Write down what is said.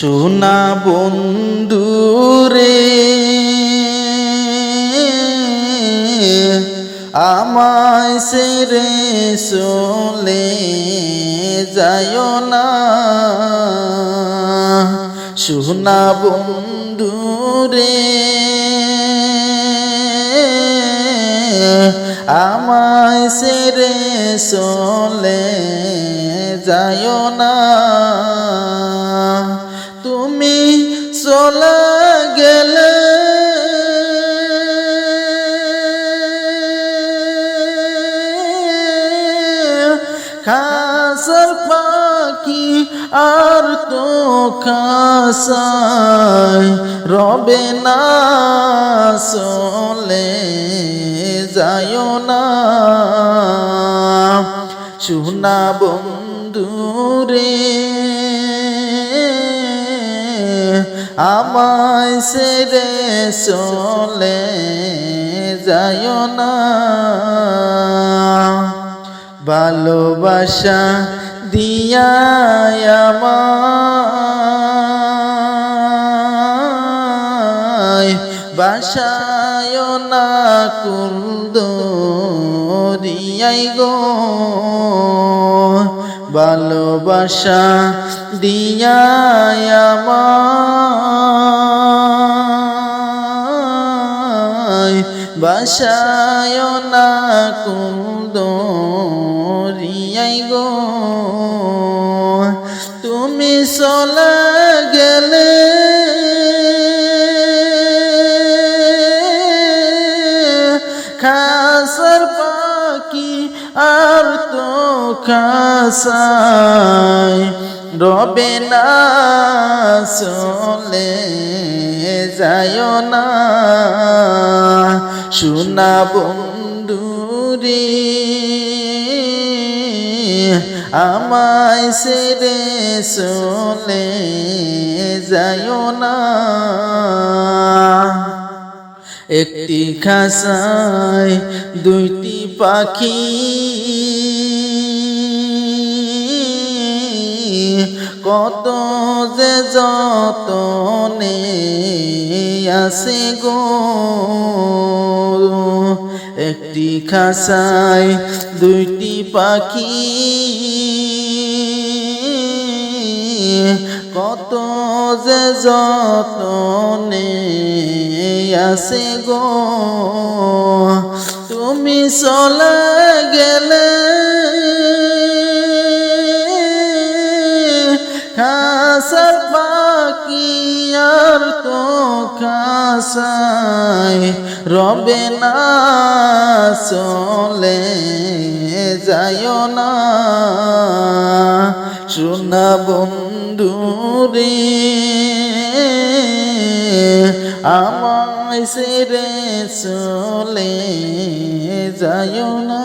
সোনা বন্ধু রে আমায় সেরে চলে যায় না। সোনা বন্ধু রে আমায় সেরে চলে যায় না। চলে গেলে খাসার পাখি আর তো খাসায় রবে না চলে যায় না। সোনা বন্ধু আমায় সেরে চলে যায় না। ভালোবাসা দিয়া বাসায় না কুন্দ রিয়াই গো। ভালোবাসা দিয়া আমায়। বাসায় না কুন্দ রিয়াই গো। তুমি চলে গেলে খাসার পাখি আর তো খাসায় রবে না, চলে যায় না। সোনা বন্ধু রে, আমায় সেরে চলে যায় না। একটি খাসায় দুইটি পাখি, কত যে যতনে আসে গো। একটি খাসায়, দুইটি পাখি। কত যে যতনে আসে গো। তুমি চলে গেলে খাসার পাখি আর তো খাসায় রবে না চলে যায় না। সোনা বন্ধু রে আমায় সেরে চলে যায় না।